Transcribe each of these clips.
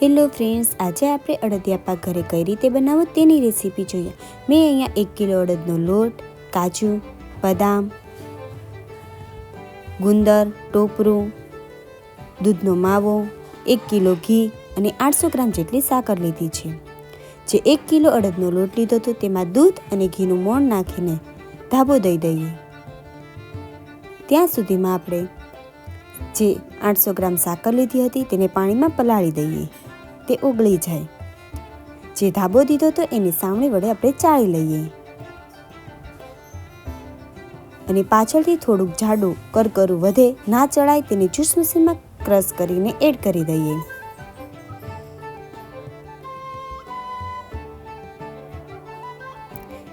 Hello friends આજે આપણે અડદિયા પાક ઘરે કઈ રીતે બનાવો તેની રેસીપી જોઈએ. મેં અહીંયા એક કિલો અડદનો લોટ, કાજુ, બદામ, ગુંદર, ટોપરું, દૂધનો માવો, એક કિલો ઘી અને આઠસો ગ્રામ જેટલી સાકર લીધી છે. જે એક કિલો અડદનો લોટ લીધો હતો તેમાં દૂધ અને ઘીનું મોણ નાખીને ધાબો દઈ દઈએ. ત્યાં સુધીમાં આપણે જે આઠસો ગ્રામ સાકર લીધી હતી તેને પાણીમાં પલાળી દઈએ. તે ઓગળી જાય. જે ધાબો દીધો તો એની સાવણી વડે આપણે ચાળી લઈએ. અને પાછળથી થોડુંક જાડું કરકરું વધે, ના ચડાય તેને જ્યુસ મશીનમાં ક્રશ કરીને એડ કરી દઈએ.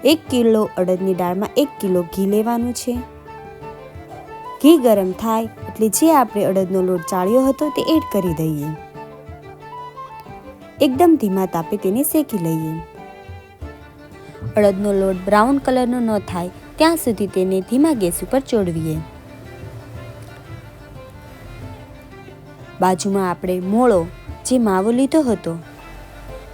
એક કિલો અડદની દાળમાં એક કિલો ઘી લેવાનું છે. ઘી ગરમ થાય એટલે જે આપણે અડદનો લોટ ચાળ્યો હતો તે એડ કરી દઈએ. એકદમ ધીમા તાપે તેને શેકી લઈએ. અડદનો લોટ બ્રાઉન કલરનો ન થાય, ત્યાં સુધી તેને ધીમા ગેસ ઉપર ચોડવીએ બાજુમાં આપણે મોળો, જે માવો લીધો હતો.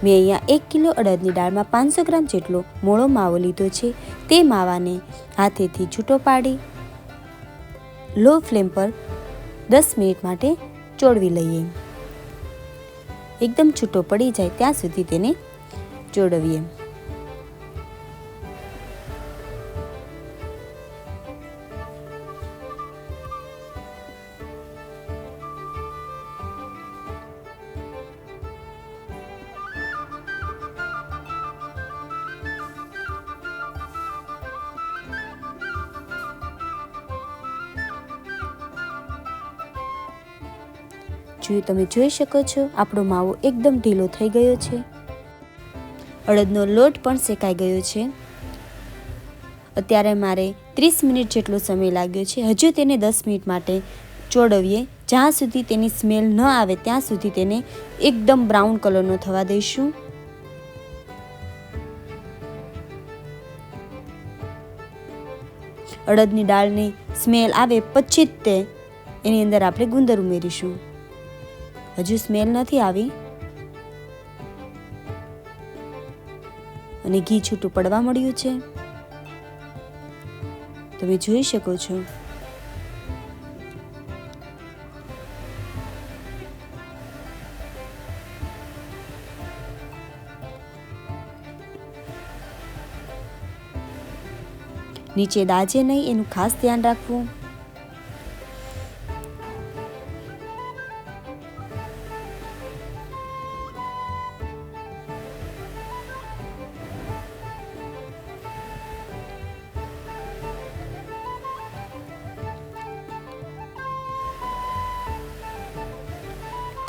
મેં અહીંયા એક કિલો અડદની દાળમાં પાંચસો ગ્રામ જેટલો મોળો માવો લીધો છે, તે માવાને હાથેથી છૂટો પાડી, લો ફ્લેમ પર દસ મિનિટ માટે ચોળવી લઈએ. એકદમ છૂટો પડી જાય ત્યાં સુધી તેને ચોળવીએ જો તમે જોઈ શકો છો, આપણો માવો એકદમ ઢીલો થઈ ગયો છે. અડદનો લોટ પણ શેકાઈ ગયો છે. અત્યારે મારે ત્રીસ મિનિટ જેટલો સમય લાગ્યો છે. હજુ તેને દસ મિનિટ માટે ચોડવીએ જ્યાં સુધી તેની સ્મેલ ન આવે, ત્યાં સુધી તેને એકદમ બ્રાઉન કલરનો થવા દઈશું. અડદની દાળની સ્મેલ આવે પછી જ તે એની અંદર આપણે ગુંદર ઉમેરીશું. હજુ સ્મેલ નથી આવી. અને ઘી છૂટું પડવા મળ્યું છે. તમે જોઈ શકો છો. નીચે દાજે નહીં, એનું ખાસ ધ્યાન રાખવું.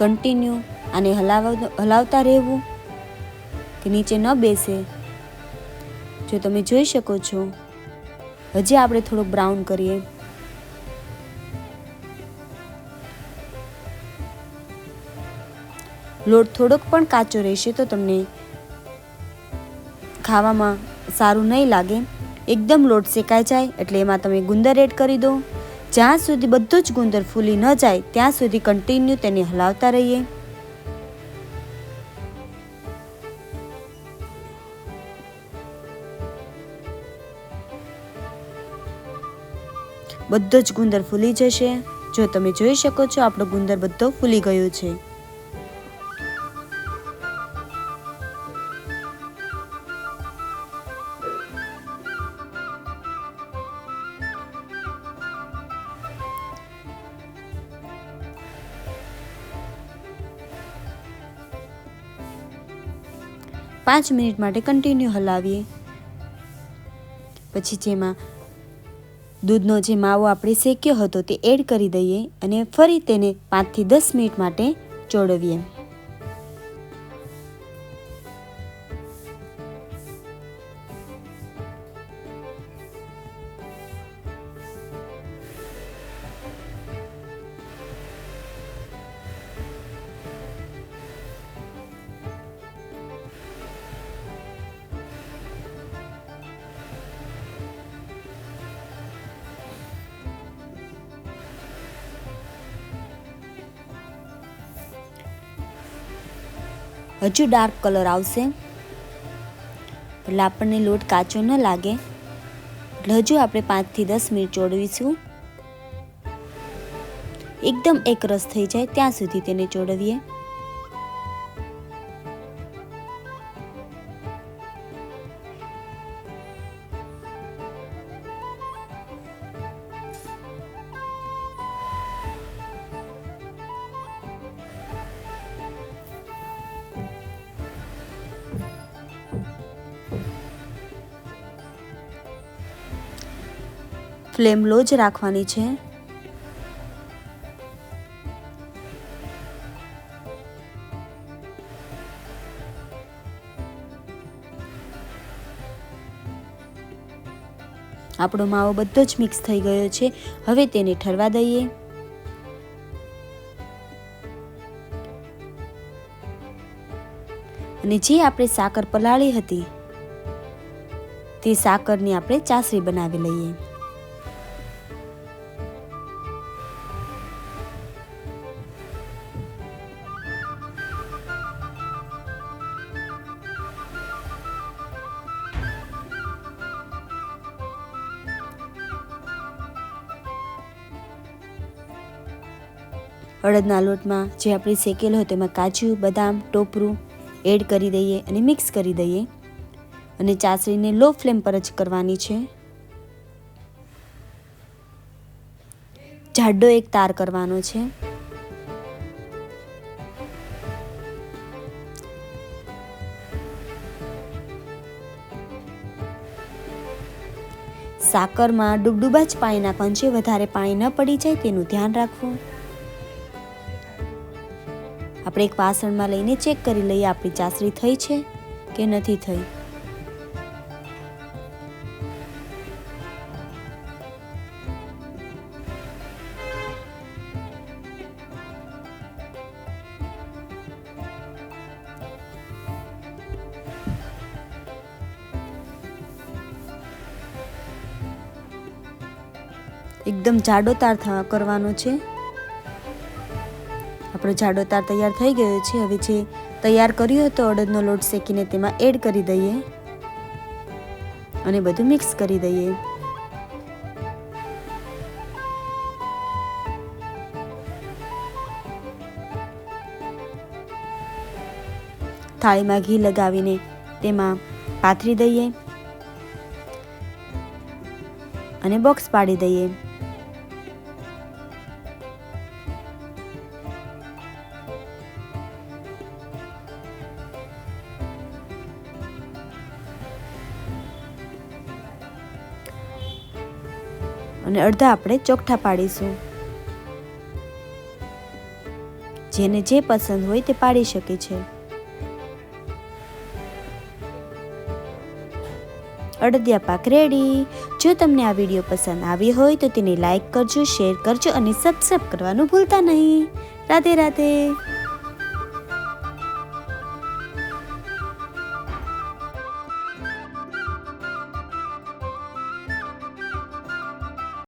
કન્ટિન્યુ આને હલાવ, હલાવતા રહેવું કે નીચે ન બેસે, જો તમે જોઈ શકો છો, હજી આપણે થોડુંક બ્રાઉન કરીએ. લોટ થોડોક પણ કાચો રહેશે તો તમને ખાવામાં સારું નહીં લાગે. એકદમ લોટ શેકાઈ જાય એટલે એમાં તમે ગુંદર એડ કરી દો. જ્યાં સુધી બધું જ ગુંદર ફૂલી ન જાય, ત્યાં સુધી કન્ટિન્યુ તેને હલાવતા રહીએ. બધો જ ગુંદર ફૂલી જશે. જો તમે જોઈ શકો છો, આપણો ગુંદર બધો ફૂલી ગયો છે. પાંચ મિનિટ માટે કન્ટિન્યુ હલાવીએ. પછી જેમાં દૂધનો જે માવો આપણે શેક્યો હતો તે એડ કરી દઈએ અને ફરી તેને પાંચથી દસ મિનિટ માટે ચોળવીએ. હજુ ડાર્ક કલર આવશે. એટલે આપણને લોટ કાચો ન લાગે. એટલે હજુ આપણે પાંચથી દસ મિનિટ ચોડવીશું એકદમ એક રસ થઈ જાય ત્યાં સુધી તેને ચોળવીએ. ફ્લેમ લો જ રાખવાની છે. આપણો માવો બધો જ મિક્સ થઈ ગયો છે. હવે તેને ઠરવા દઈએ. અને જે આપણે સાકર પલાળી હતી, તે સાકરની આપણે ચાસણી બનાવી લઈએ. અડદના લોટમાં જે આપણે શેકેલો હોય તેમાં કાજુ, બદામ, ટોપરું એડ કરી દઈએ અને મિક્સ કરી દઈએ. અને ચાસણીને લો ફ્લેમ પર જ કરવાની છે. જાડો એક તાર કરવાનો છે. સાકરમાં ડુબડુબા જ પાણી નાખવાનું છે વધારે પાણી ન પડી જાય તેનું ધ્યાન રાખવું. આપણે એક વાસણમાં લઈને ચેક કરી લઈએ આપણી ચાસણી થઈ છે કે નથી થઈ. એકદમ જાડો તાર કરવાનો છે. આપણો જાડો તાર તૈયાર થઈ ગયો છે. હવે જે તૈયાર કર્યો હતો અડદનો લોટ શેકીને તેમાં એડ કરી દઈએ. અને બધું મિક્સ કરી દઈએ. થાળીમાં ઘી લગાવીને તેમાં પાથરી દઈએ. અને બોક્સ પાડી દઈએ. અને અડધા આપણે ચોકઠા પાડીશું. જેને જે પસંદ હોય તે પાડી શકે છે. અડદિયા પાક રેડી જો તમને આ વીડિયો પસંદ આવી હોય તો તેને લાઈક કરજો શેર કરજો અને સબસ્ક્રાઈબ કરવાનું ભૂલતા નહીં. રાધે રાધે.